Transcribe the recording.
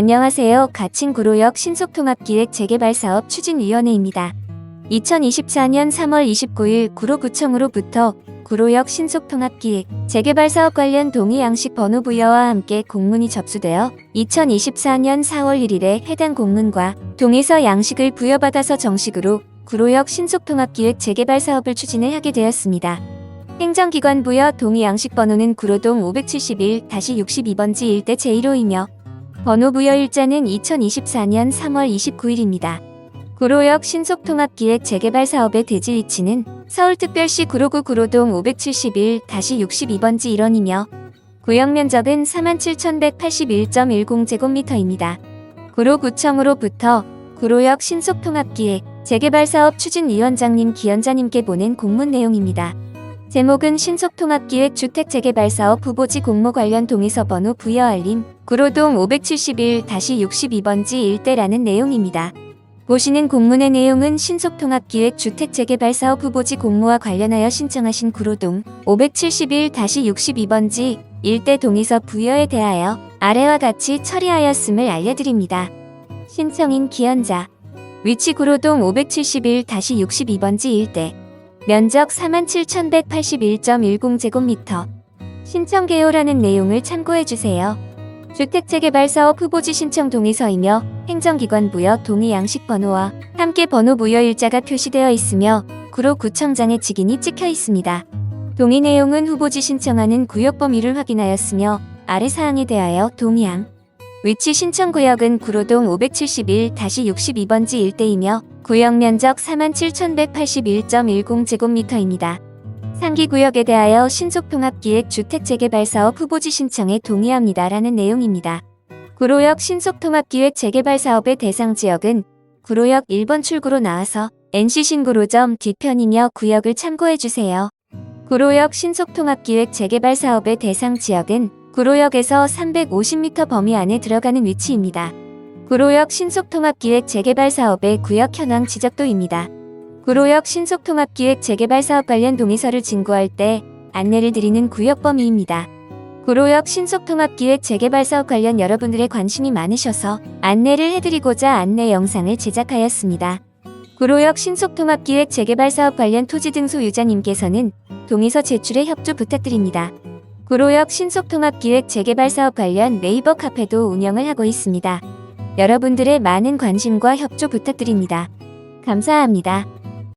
안녕하세요. 가칭구로역 신속통합기획 재개발 사업 추진위원회입니다. 2024년 3월 29일 구로구청으로부터 구로역 신속통합기획 재개발 사업 관련 동의 양식 번호 부여와 함께 공문이 접수되어 2024년 4월 1일에 해당 공문과 동의서 양식을 부여받아서 정식으로 구로역 신속통합기획 재개발 사업을 추진을 하게 되었습니다. 행정기관 부여 동의 양식 번호는 구로동 571-62번지 일대 제1호이며 번호 부여 일자는 2024년 3월 29일입니다. 구로역 신속통합기획 재개발 사업의 대지 위치는 서울특별시 구로구 구로동 571-62번지 1원이며 구역 면적은 47,181.10제곱미터입니다. 구로구청으로부터 구로역 신속통합기획 재개발 사업 추진위원장님 기연자님께 보낸 공문 내용입니다. 제목은 신속통합기획 주택재개발사업 후보지 공모 관련 동의서 번호 부여 알림 구로동 571-62번지 일대라는 내용입니다. 보시는 공문의 내용은 신속통합기획 주택재개발사업 후보지 공모와 관련하여 신청하신 구로동 571-62번지 일대 동의서 부여에 대하여 아래와 같이 처리하였음을 알려드립니다. 신청인 기연자 위치 구로동 571-62번지 일대 면적 47,181.10제곱미터. 신청 개요라는 내용을 참고해주세요. 주택재개발 사업 후보지 신청 동의서이며 행정기관 부여 동의 양식 번호와 함께 번호 부여 일자가 표시되어 있으며 구로구청장의 직인이 찍혀 있습니다. 동의 내용은 후보지 신청하는 구역 범위를 확인하였으며 아래 사항에 대하여 동의함. 위치 신청 구역은 구로동 571-62번지 일대이며 구역 면적 47,181.10제곱미터입니다. 상기 구역에 대하여 신속통합기획 주택재개발사업 후보지 신청에 동의합니다 라는 내용입니다. 구로역 신속통합기획 재개발사업의 대상 지역은 구로역 1번 출구로 나와서 NC 신구로점 뒤편이며 구역을 참고해주세요. 구로역 신속통합기획 재개발사업의 대상 지역은 구로역에서 350m 범위 안에 들어가는 위치입니다. 구로역 신속통합기획 재개발 사업의 구역 현황 지적도입니다. 구로역 신속통합기획 재개발 사업 관련 동의서를 진구할 때 안내를 드리는 구역 범위입니다. 구로역 신속통합기획 재개발 사업 관련 여러분들의 관심이 많으셔서 안내를 해드리고자 안내 영상을 제작하였습니다. 구로역 신속통합기획 재개발 사업 관련 토지 등 소유자님께서는 동의서 제출에 협조 부탁드립니다. 구로역 신속통합기획 재개발 사업 관련 네이버 카페도 운영을 하고 있습니다. 여러분들의 많은 관심과 협조 부탁드립니다. 감사합니다.